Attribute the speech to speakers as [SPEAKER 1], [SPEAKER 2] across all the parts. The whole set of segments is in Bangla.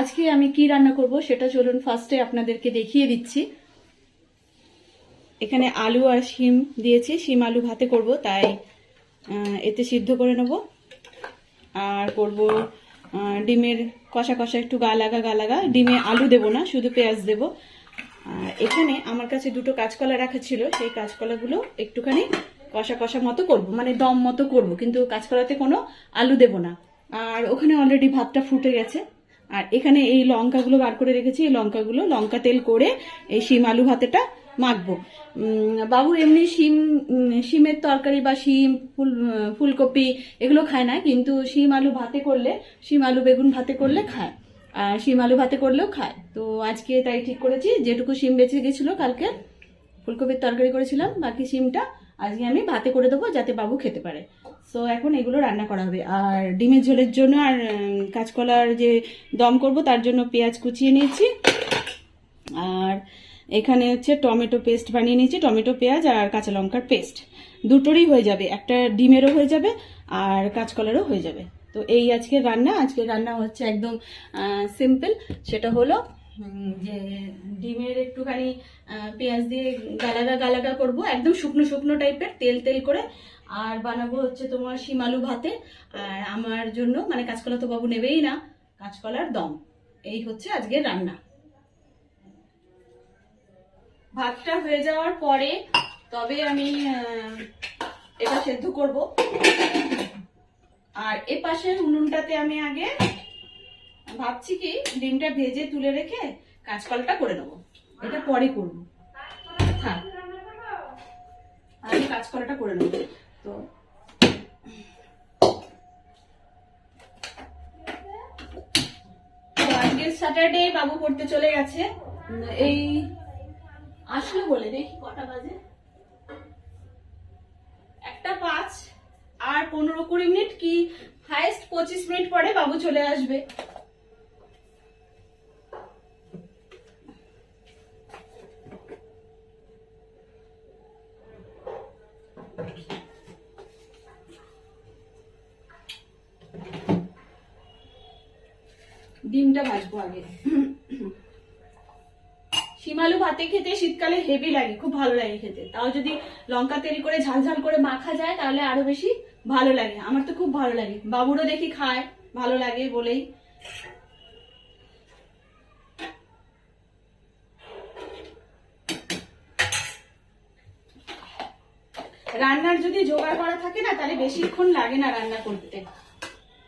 [SPEAKER 1] আজকে আমি কি রান্না করব সেটা চলুন ফার্স্টে আপনাদেরকে দেখিয়ে দিচ্ছি। এখানে আলু আর শিম দিয়েছি, শিম আলু ভাতে করব, তাই এতে সিদ্ধ করে নেব। আর করব ডিমের কষা কষা একটু গা লাগা গা লাগা ডিমে আলু দেবো না, শুধু পেঁয়াজ দেব। এখানে আমার কাছে দুটো কাঁচকলা রাখা ছিল, সেই কাঁচকলাগুলো একটুখানি কষা কষা মতো করব মানে দম মতো করব, কিন্তু কাঁচকলাতে কোনো আলু দেব না। আর ওখানে অলরেডি ভাতটা ফুটে গেছে। আর এখানে এই লঙ্কাগুলো বার করে রেখেছি, এই লঙ্কাগুলো লঙ্কা তেল করে এই শিম আলু ভাতেটা মাখবো। বাবু এমনি শিম শিমের তরকারি বা শিম, ফুল, ফুলকপি এগুলো খায় না, কিন্তু শিম আলু ভাতে করলে, শিম আলু বেগুন ভাতে করলে খায়, আর শিম আলু ভাতে করলেও খায়। তো আজকে তাই ঠিক করেছি, যেটুকু শিম বেঁচে গেছিল কালকে, ফুলকপির তরকারি করেছিলাম, বাকি শিমটা আজকে আমি ভাতে করে দেবো যাতে বাবু খেতে পারে। সো এখন এগুলো রান্না করা হবে। আর ডিমের ঝোলের জন্য আর কাঁচকলার যে দম করব, তার জন্য পেঁয়াজ কুচিয়ে নিয়েছি। আর এখানে হচ্ছে টমেটো পেস্ট বানিয়ে নিয়েছি, টমেটো পেঁয়াজ আর কাঁচা লঙ্কার পেস্ট। দুটোরই হয়ে যাবে। একটা ডিমেরও হয়ে যাবে আর কাঁচকলারও হয়ে যাবে। তো এই আজকে রান্না। আজকে রান্না হচ্ছে একদম সিম্পল সেটা হলো যে ডিমের একটুখানি পেঁয়াজ দিয়ে গালাগা গালাগা করব, একদম শুকনো শুকনো টাইপের, তেল তেল করে। আর বানাবো হচ্ছে তোমার শিমালু ভাতে। আর আমার জন্য মানে কাঁচকলা তো বাবু নেবেই না, কাঁচকলার দম। এই হচ্ছে আজকে রান্না। ভাতটা হয়ে যাওয়ার পরে তবে আমি এটা সেদ্ধ করব। আর এ পাশের উনুনটাতে আমি আগে ভাবছি কি, ডিমটা ভেজে তুলে রেখে কাঁচকলটা করে নেব। এটা পরে করব। থাক। আমি কাঁচকলাটা করে নেব। তো আজকে স্যাটারডে বাবু পড়তে চলে গেছে। এই আসলো বলে দেখি কটা বাজে। একটা পাঁচ আর পনেরো কুড়ি মিনিট কি হাইস্ট পঁচিশ মিনিট পরে বাবু চলে আসবে। ডিমটা ভাজবো আগে। শিমালু ভাতে খেতে শীতকালে হেভি লাগে, খুব ভালো লাগে খেতে। তাও যদি লঙ্কা তেল করে ঝাল ঝাল করে মাখা যায়, তাহলে আরও বেশি ভালো লাগে। আমার তো খুব ভালো লাগে। বাবুরও দেখি খায়, ভালো লাগে বলেই। রান্নার যদি জোগাড় করা থাকে না, তাহলে বেশিক্ষণ লাগে না রান্না করতে।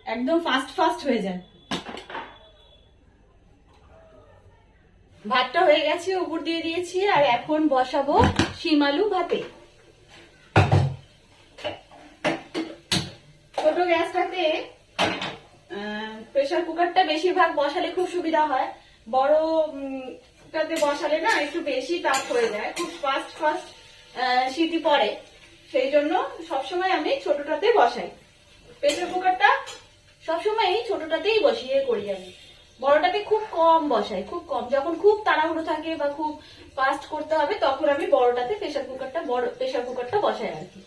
[SPEAKER 1] একদম ফাস্ট ফাস্ট হয়ে যায়। ভাতটা হয়ে গেছে উপর দিয়ে দিয়েছি আর এখন বসাবো শিম আলু ভাতে। ছোট গ্যাসটাতে প্রেসার কুকারটা বেশিরভাগ বসালে খুব সুবিধা হয়। বড় উম, টাতে বসালে না একটু বেশি তাপ হয়ে যায় খুব ফাস্ট ফাস্ট সিটি পড়ে। সেই জন্য সবসময় আমি ছোটটাতে বসাই। প্রেসার কুকারটা সবসময় ছোটটাতেই বসিয়ে করি আমি। বড়টাতে খুব কম বসাই, খুব কম। যখন খুব তাড়াহুড়ো থাকে বা খুব ফাস্ট করতে হবে, তখন আমি বড়টাতে প্রেসার কুকারটা বড় প্রেসার কুকারটা বসাই আর কি।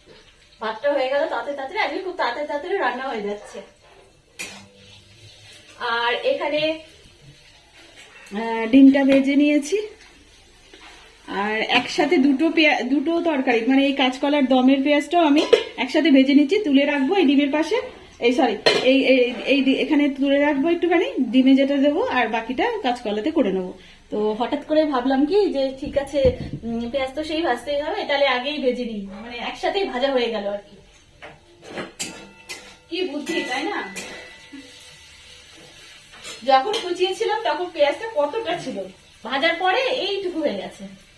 [SPEAKER 1] ভাতটা হয়ে গেল তাতে তাড়াতাড়ি আজকে খুব তাড়াতাড়ি তাড়াতাড়ি রান্না হয়ে যাচ্ছে। আর এখানে ডিমটা ভেজে নিয়েছি। আর একসাথে দুটো পেঁয়া- দুটো তরকারি মানে এই কাঁচকলার দমের পেঁয়াজটাও আমি একসাথে ভেজে নিচ্ছি, তুলে রাখব এই ডিমের পাশে। এই সরি এই, এই- এখানে তুলে রাখব একটুখানি, ডিমে যেটা দেবো আর বাকিটা কাঁচকলাতে করে নেব। তো হঠাৎ করে ভাবলাম কি যে ঠিক আছে পেঁয়াজ তো সেই ভাজতেই হবে, তাহলে আগেই ভেজে নিই। মানে একসাথেই ভাজা হয়ে গেল আর কি। কি বুদ্ধি, তাই না? যখন কুচিয়েছিলাম তখন পেঁয়াজটা কতটা ছিল? ভাজার পরে এইটুকু হয়ে গেছে।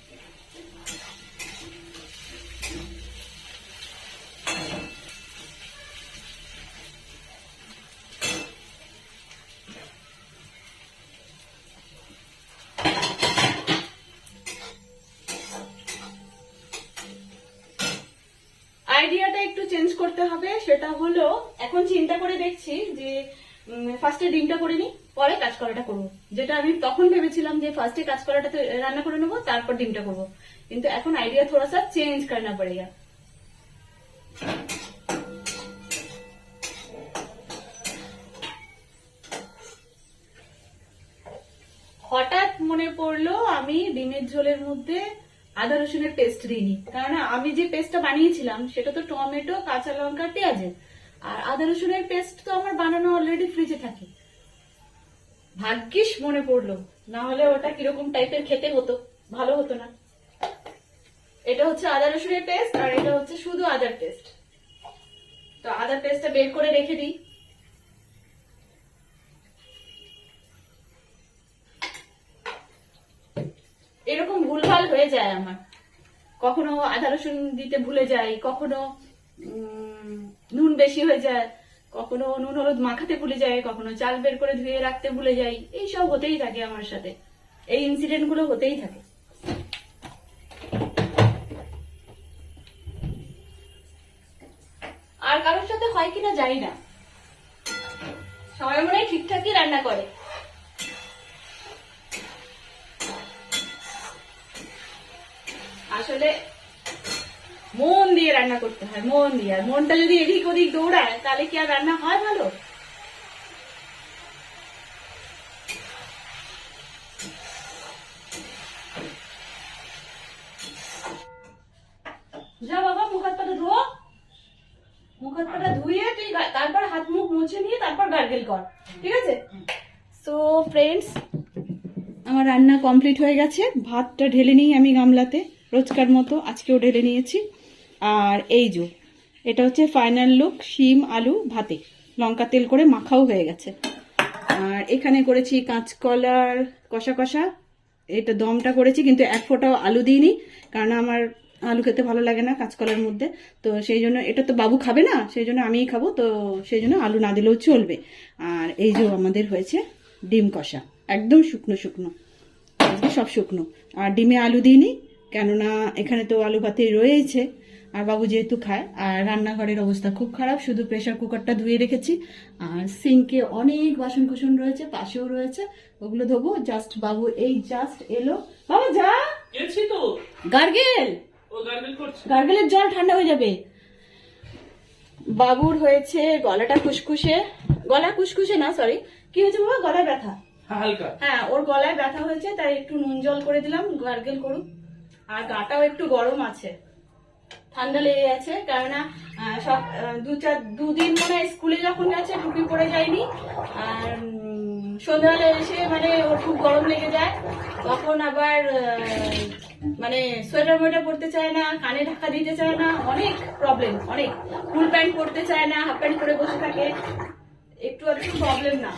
[SPEAKER 1] আইডিয়াটা একটু চেঞ্জ করতে হবে, সেটা হলো, এখন চিন্তা করে দেখছি যে ফার্স্টে ডিমটা করে নিই, পরে কাজ করাটা করব। যেটা আমি তখন ভেবেছিলাম যে ফার্স্টে কাজ তো রান্না করে নেব, তারপর ডিমটা করব। কিন্তু এখন আইডিয়া থোড়া সা চেঞ্জ করনা পড়েগা হঠাৎ মনে পড়ল আমি ডিমের ঝোলের মধ্যে আদা রসুনের পেস্ট দিইনি। কারণ আমি যে পেস্টটা বানিয়েছিলাম, সেটা তো টমেটো, কাঁচা লঙ্কা, পেঁয়াজের। আর আদা রসুনের পেস্ট তো আমার বানানো অলরেডি ফ্রিজে থাকে। ভাগ্যিস মনে পড়ল, না হলে ওটা কীরকম টাইপের খেতে হতো, ভালো হতো না। এটা হচ্ছে আদা রসুনের পেস্ট আর এটা হচ্ছে শুধু আদার পেস্ট তো আদার পেস্টটা বের করে রেখে দিই। এরকম ভুলভাল হয়ে যায় আমার। কখনো আদা রসুন দিতে ভুলে যাই, কখনো নুন বেশি হয়ে যায়, কখনো নুন হলুদ মাখাতে ভুলে যায় কখনো চাল বের করে ধুয়ে রাখতে ভুলে যাই এই সব হতেই থাকে আমার সাথে। এই ইনসিডেন্টগুলো হতেই থাকে। আর কারোর সাথে হয় কিনা জানি না। সবাই মনে হয় ঠিকঠাকই রান্না করে। আসলে মন দিয়ে রান্না করতে হয়, মন দিয়ে। আর মনটা যদি এদিক ওদিক দৌড়ায়, তাহলে কি আর রান্না হয় ভালো যা বাবা, মুখ হাত পাটা ধো মুখ হাত পাটা ধুয়ে তুই তারপর হাত মুখ মুছে নিয়ে তারপর গার্গেল কর, ঠিক আছে? সো ফ্রেন্ডস আমার রান্না কমপ্লিট হয়ে গেছে। ভাতটা ঢেলে নিই আমি গামলাতে। রোজকার মতো আজকেও ঢেলে নিয়েছি। আর এই যে, এটা হচ্ছে ফাইনাল লুক শিম, আলু, ভাতে। লঙ্কা তেল করে মাখাও হয়ে গেছে। আর এখানে করেছি কাঁচকলার কষা কষা। এটা দমটা করেছি, কিন্তু এক ফোঁটাও আলু দিইনি, কারণ আমার আলু খেতে ভালো লাগে না কাঁচকলার মধ্যে। তো সেই জন্য, এটা তো বাবু খাবে না, সেই জন্য আমিই খাব, তো সেই জন্য আলু না দিলেও চলবে। আর এই যে আমাদের হয়েছে ডিম কষা, একদম শুকনো শুকনো সব শুকনো। আর ডিমে আলু দিইনি কেননা এখানে তো আলু ভাতে রয়েছে আর বাবু যেহেতু খায় আর রান্নাঘরের অবস্থা খুব খারাপ শুধু প্রেশার কুকারটা ধুয়ে রেখেছি আর সিঙ্কে অনেক বাসন কুসন রয়েছে পাশেও রয়েছে ওগুলো ধোবো জাস্ট বাবু এই জাস্ট এলো। বাবা যা!
[SPEAKER 2] গেছি তো।
[SPEAKER 1] গার্গেল! গার্গেলের জল ঠান্ডা হয়ে যাবে। বাবুর হয়েছে গলাটা খুসখুসে গলা খুসখুসে না সরি কি হয়েছে বাবা? গলায় ব্যথা। হ্যাঁ ওর গলায় ব্যথা হয়েছে তাই একটু নুন জল করে দিলাম গার্গেল করুক। আর গাটাও একটু গরম আছে। ঠান্ডা লেগে গেছে, কেননা সব দু চার, দুদিন মানে স্কুলে যখন গেছে টুপি পরে যায়নি। আর সন্ধ্যাবেলা এসে মানে ওর খুব গরম লেগে যায়। তখন আবার মানে সোয়েটার মোয়েটার পরতে চায় না, কানে ঢাকা দিতে চায় না, অনেক প্রবলেম অনেক। ফুল প্যান্ট পরতে চায় না, হাফ প্যান্ট পরে বসে থাকে। একটু একটু প্রবলেম না।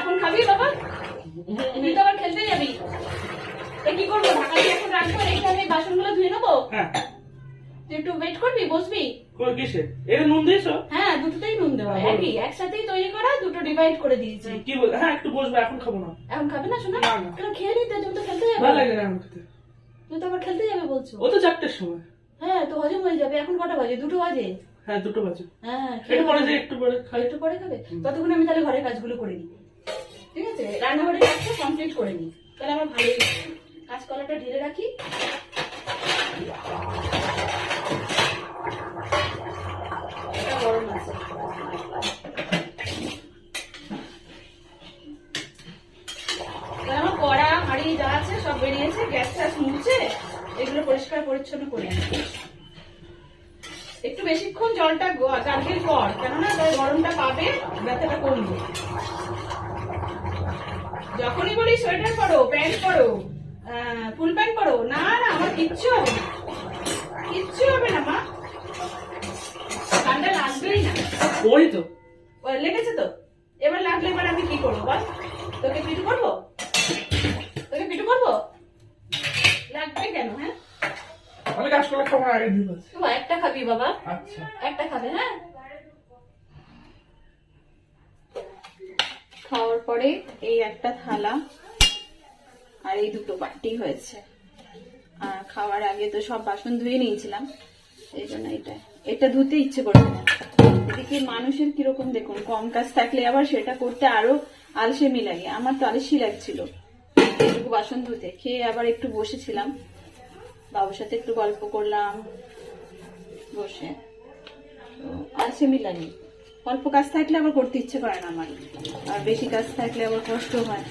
[SPEAKER 1] এখন খাবি বাবা? তুই তো আবার খেলতে যাবি। কি করব? ঢাকা দিয়ে এখন রাখব এইখানে বাসনগুলো ধুয়ে নেব?
[SPEAKER 2] হ্যাঁ।
[SPEAKER 1] তুই একটু ওয়েট করবি বসবি?
[SPEAKER 2] কই কিসে? এটা নুন দিয়েছ?
[SPEAKER 1] হ্যাঁ দুটোতেই নুন দেওয়া একই একসাথেই তৈরি করা দুটো ডিভাইড করে দিয়েছি।
[SPEAKER 2] কি বল? হ্যাঁ একটু বসবে এখন খাব না।
[SPEAKER 1] এখন খাবে না শোনা
[SPEAKER 2] না, না।
[SPEAKER 1] খেয়ে নিতে তুমি তো খেলতে
[SPEAKER 2] ভালো লাগে না আমার খেতে।
[SPEAKER 1] তুমি তো আবার খেলতে যাবে বলছো।
[SPEAKER 2] ও তো চারটের সময়।
[SPEAKER 1] হ্যাঁ তো হজম হয়ে যাবে। এখন কটা বাজে? দুটো বাজে?
[SPEAKER 2] হ্যাঁ দুটো বাজে।
[SPEAKER 1] হ্যাঁ
[SPEAKER 2] একটু পরে যে একটু পরে খাই।
[SPEAKER 1] একটু পরে খাবে? ততক্ষণ আমি তাহলে ঘরের কাজগুলো করে নিই। ঠিক আছে? রান্নাঘরের কাজটা কমপ্লিট করে নিই। তাহলে আমার ভালোই। কাঁচকলাটা ঢেলে রাখি। গরম আমার কড়া, হাঁড়ি যা আছে সব বেরিয়েছে, গ্যাস ট্যাস মুছে, এগুলো পরিষ্কার পরিচ্ছন্ন করে একটু বেশিক্ষণ জলটা গার্গেল কর কেননা তার গরমটা পাবে, ব্যথাটা কমবে। যখনই বলি সোয়েটার পরো, প্যান্ট পরো ফুল প্যান্ট পরো? না না আমার কিচ্ছু হবে না। কিচ্ছু হবে না মা। ঠান্ডা লাগবেই না।
[SPEAKER 2] ওই তো।
[SPEAKER 1] লেগেছে তো? এবার লাগলে এবার আমি কি করব বল? তোকে পিটু করব? তোকে পিটু করব? লাগবে কেন হ্যাঁ?
[SPEAKER 2] আগে
[SPEAKER 1] একটা খাবি বাবা।
[SPEAKER 2] আচ্ছা।
[SPEAKER 1] একটা খাবে হ্যাঁ? খাওয়ার পরে এই একটা থালা। আর এই দুটো বাটি হয়েছে। আর খাওয়ার আগে তো সব বাসন ধুয়ে নিয়েছিলাম, এই জন্য এটা। এটা ধুতে ইচ্ছে করছে না। এদিকে মানুষের কীরকম দেখুন, কম কাজ থাকলে আবার সেটা করতে আরও আলসেমি লাগে। আমার তো আলসি লাগছিল এইটুকু বাসন ধুতে। খেয়ে আবার একটু বসেছিলাম। বাবুর সাথে একটু গল্প করলাম, বসে। আলসেমি লাগে অল্প কাজ থাকলে আবার করতে ইচ্ছে করে না আমার। আর বেশি কাজ থাকলে আবার কষ্ট হয়।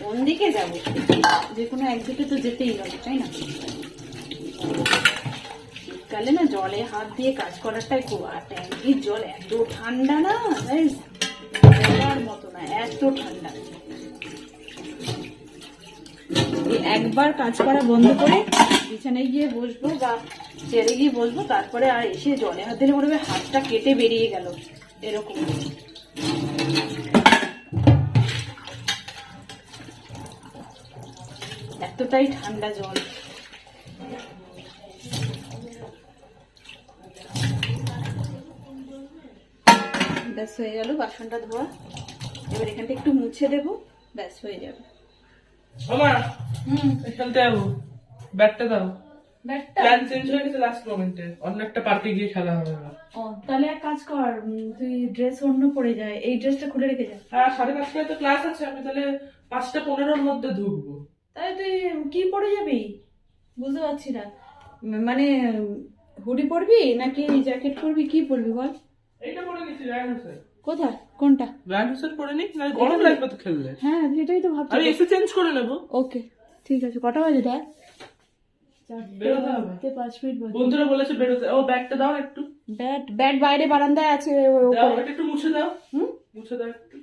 [SPEAKER 1] কোন দিকে যাব। যে কোনো একদিকে তো যেতেই হবে, তাই না? শীতকালে না জলে হাত দিয়ে কাজ করাটাই খুব আর ট্যাঙ্কির জল এত ঠান্ডা না বলার মতো না, এত ঠান্ডা। একবার কাজ করা বন্ধ করে বিছানায় গিয়ে বসবো বা চেয়ারে গিয়ে বসবো, তারপরে আর এসে জলে হাত মনে হবে হাতটা কেটে বেরিয়ে গেল, এরকম। এতটাই ঠান্ডা জল। ব্যাস হয়ে গেল বাসনটা ধোয়া। এবার এখানটা একটু মুছে দেবো ব্যাস হয়ে যাবে।
[SPEAKER 2] মামা
[SPEAKER 1] হুম।
[SPEAKER 2] খেলতে যাব ব্যাটটা দাও।
[SPEAKER 1] ব্যাগটা?
[SPEAKER 2] প্ল্যান চেঞ্জ হয়ে গেছে লাস্ট মোমেন্টে অন্য একটা গিয়ে খেলা হবে।
[SPEAKER 1] ও তাহলে এক কাজ কর তুই ড্রেস অন্য পরে যায় এই ড্রেসটা খুলে রেখে যা।
[SPEAKER 2] হ্যাঁ সাড়ে পাঁচটায় তো ক্লাস আছে আমি তাহলে পাঁচটা পনেরোর মধ্যে ঢুকবো
[SPEAKER 1] তাহলে তুই কি পরে যাবি? বুঝতে পারছি না। মানে হুডি পরবি নাকি জ্যাকেট পরবি? কি পরবি বল?
[SPEAKER 2] এইটা পরে রায়ন
[SPEAKER 1] কোথায়? কোনটা?
[SPEAKER 2] রায়ন হোসেন পরে নি? না গরম লাগবে তো খেললে।
[SPEAKER 1] হ্যাঁ সেটাই তো ভাবছি।
[SPEAKER 2] আমি এসে চেঞ্জ করে নেব।
[SPEAKER 1] ওকে ঠিক আছে। কটা বাজে দেখ?
[SPEAKER 2] বন্ধুরা বলেছে বেরোতে। ও ব্যাগটা দাও একটু।
[SPEAKER 1] ব্যাট ব্যাট বাইরে বারান্দায় আছে।
[SPEAKER 2] একটু মুছে দাও।
[SPEAKER 1] হুম?
[SPEAKER 2] মুছে দাও একটু।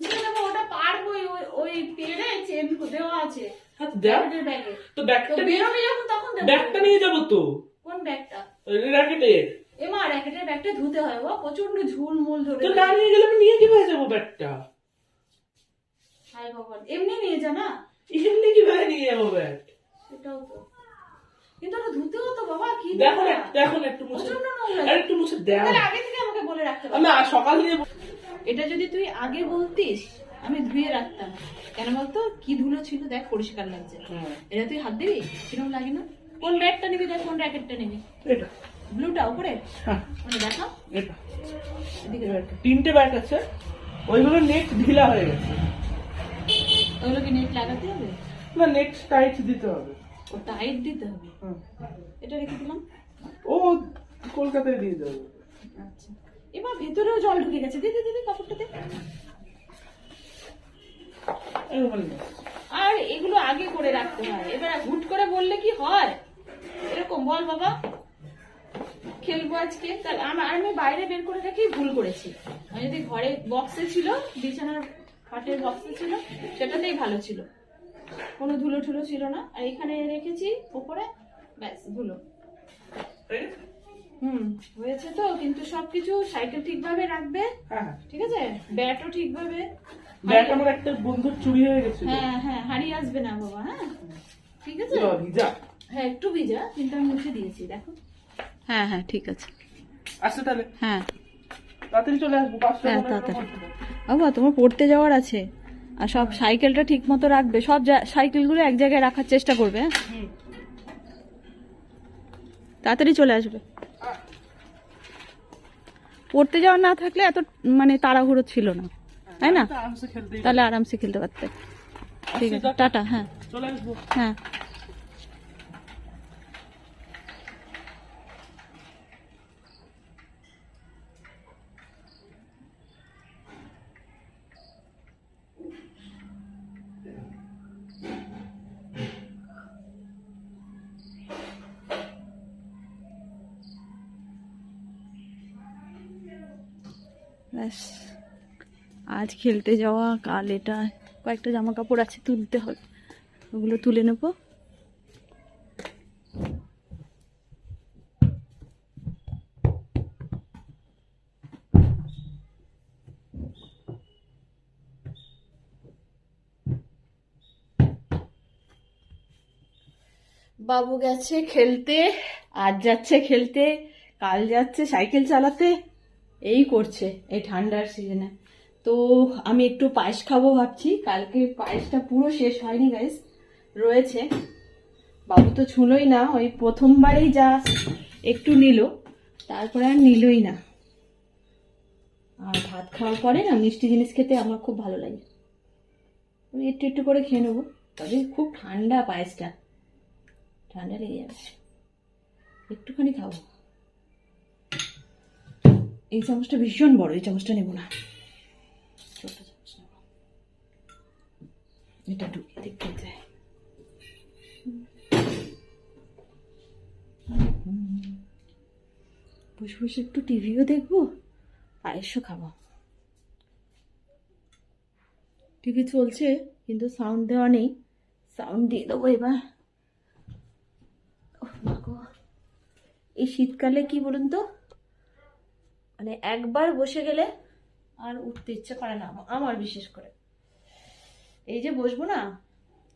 [SPEAKER 1] মুছে দেবো ওটা পারবোই ওই ওই পেরে চেন দেওয়া আছে।
[SPEAKER 2] তো দাও
[SPEAKER 1] ব্যাগের ব্যাগে
[SPEAKER 2] তো
[SPEAKER 1] তো
[SPEAKER 2] ব্যাগটা
[SPEAKER 1] বেরোবে যখন তখন
[SPEAKER 2] ব্যাগটা নিয়ে যাব তো?
[SPEAKER 1] কোন ব্যাগটা?
[SPEAKER 2] র্যাকেটে
[SPEAKER 1] এমা র্যাকেটের ব্যাগটা ধুতে হয়। বাবা প্রচণ্ড ঝুল মুল ধরে
[SPEAKER 2] তো না নিয়ে গেলে আমি নিয়ে কীভাবে যাব ব্যাগটা?
[SPEAKER 1] ভগবান এমনি নিয়ে যা না।
[SPEAKER 2] এমনি কীভাবে নিয়ে যাব ব্যাগ?
[SPEAKER 1] সেটাও তো। কিন্তু ওটা ধুতেও তো বাবা কি
[SPEAKER 2] দেখো দেখো একটু মুছে। একটু মুছে দাও
[SPEAKER 1] আগে থেকে আমাকে বলে রাখতে
[SPEAKER 2] আমি সকাল দিয়ে
[SPEAKER 1] এটা যদি তুই আগে বলতিস আমি ধুয়ে রাখতাম। কেন বলতো? কি ধুলো ছিল দেখ পরিষ্কার লাগছে।
[SPEAKER 2] হ্যাঁ,
[SPEAKER 1] এটা তুই হাত দিবি? কীরকম লাগে না? কোন ব্যাগটা নিবি দেখ কোন র্যাকেটটা নিবি?
[SPEAKER 2] এটা।
[SPEAKER 1] ব্লুটা উপরে?
[SPEAKER 2] হ্যাঁ।
[SPEAKER 1] মানে দেখা
[SPEAKER 2] এটা। তিনটে ব্যাগ আছে ওইগুলো নেট ঢিলা হয়ে গেছে।
[SPEAKER 1] ওগুলো কি নেট লাগাতে হবে?
[SPEAKER 2] না নেট টাইট দিতে হবে।
[SPEAKER 1] ও টাইট দিতে হবে। এটা রেখে দিলাম।
[SPEAKER 2] ও কলকাতায় দিয়ে দেবে।
[SPEAKER 1] আচ্ছা। এবার ভেতরেও জল ঢুকে গেছে। দিদি দিদি কাপড়টা দে। আর এগুলো আগে করে রাখতে হয়। এবার হুট করে বললে কি হয়? এরকম বল বাবা। খেলব আজকে। তাহলে আমার আমি বাইরে বের করে রেখেই ভুল করেছি। আমি যদি ঘরে বক্সে ছিল, বিছানার খাটের বক্সে ছিল, সেটাতেই ভালো ছিল। কোনো ধুলো ঠুলো ছিল না। আর এখানে রেখেছি উপরে ব্যাস, ধুলো? হুম হয়েছে তো কিন্তু সবকিছু সাইকেল ঠিকভাবে রাখবে।
[SPEAKER 2] হ্যাঁ হ্যাঁ।
[SPEAKER 1] ঠিক আছে? ব্যাটও ঠিকভাবে।
[SPEAKER 2] ব্যাগ আমার একটা বন্ধুর চুরি হয়ে গেছিল
[SPEAKER 1] হ্যাঁ হ্যাঁ হারিয়ে আসবে না বাবা হ্যাঁ? ঠিক আছে?
[SPEAKER 2] যা, ভিজা।
[SPEAKER 1] হ্যাঁ একটু ভিজা কিন্তু আমি মুছে দিয়েছি দেখো। হ্যাঁ হ্যাঁ ঠিক আছে।
[SPEAKER 2] আসছে তাহলে?
[SPEAKER 1] হ্যাঁ।
[SPEAKER 2] তাড়াতাড়ি চলে আসব
[SPEAKER 1] হ্যাঁ, তাড়াতাড়ি। বাবা তোমার পড়তে যাওয়ার আছে। আর সব সাইকেলটা ঠিক মতো রাখবে। সব সাইকেলগুলো এক জায়গায় রাখার চেষ্টা করবে হ্যাঁ? তাড়াতাড়ি চলে আসবে। পড়তে যাওয়া না থাকলে এত মানে তাড়াহুড়ো ছিল না। তাই না? তাহলে আরামসে খেলতে পারতে। ঠিক আছে।
[SPEAKER 2] টাটা
[SPEAKER 1] হ্যাঁ। হ্যাঁ। ব্যাস। আজ খেলতে যাওয়া, কাল এটা। কয়েকটা জামা কাপড় আছে, তুলতে হবে। ওগুলো তুলে নেব। বাবু গেছে খেলতে আজ যাচ্ছে খেলতে, কাল যাচ্ছে সাইকেল চালাতে। এই করছে এই ঠান্ডার সিজনে তো আমি একটু পায়েস খাব ভাবছি। কালকে পায়েসটা পুরো শেষ হয়নি গাইস রয়েছে। বাবু তো ছুলোই না, ওই প্রথমবারেই যা একটু নিল, তারপরে আর নিলই না। আর ভাত খাওয়ার পরে না মিষ্টি জিনিস খেতে আমার খুব ভালো লাগে। আমি একটু একটু করে খেয়ে নেব, তবে খুব ঠান্ডা পায়েসটা। ঠান্ডা লেগে যাবে একটুখানি খাব। এই চামচটা ভীষণ বড়, এই চামচটা নেব না। এটা ঢুকিয়ে দেখতে যায় বসে বসে একটু টিভিও দেখব, পায়েসও খাব। টিভি চলছে, কিন্তু সাউন্ড দেওয়া নেই। সাউন্ড দিয়ে দেবো এবার। এই শীতকালে কি বলুন তো? মানে একবার বসে গেলে আর উঠতে ইচ্ছে করে না, আমার বিশেষ করে। এই যে বসবো না,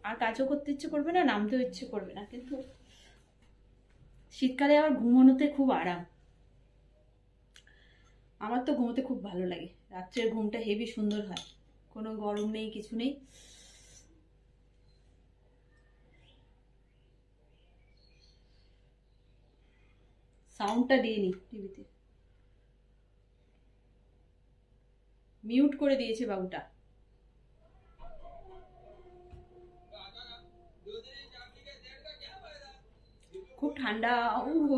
[SPEAKER 1] আর কাজও করতে ইচ্ছে করবে না, নামতেও ইচ্ছে করবে না, কিন্তু শীতকালে আমার ঘুমানোতে খুব আরাম। আমার তো ঘুমোতে খুব ভালো লাগে। রাত্রের ঘুমটা হেভি সুন্দর হয়। কোনো গরম নেই, কিছু নেই। সাউন্ডটা দিয়ে নি টিভিতে। মিউট করে দিয়েছে বাবুটা। খুব ঠান্ডা উহ।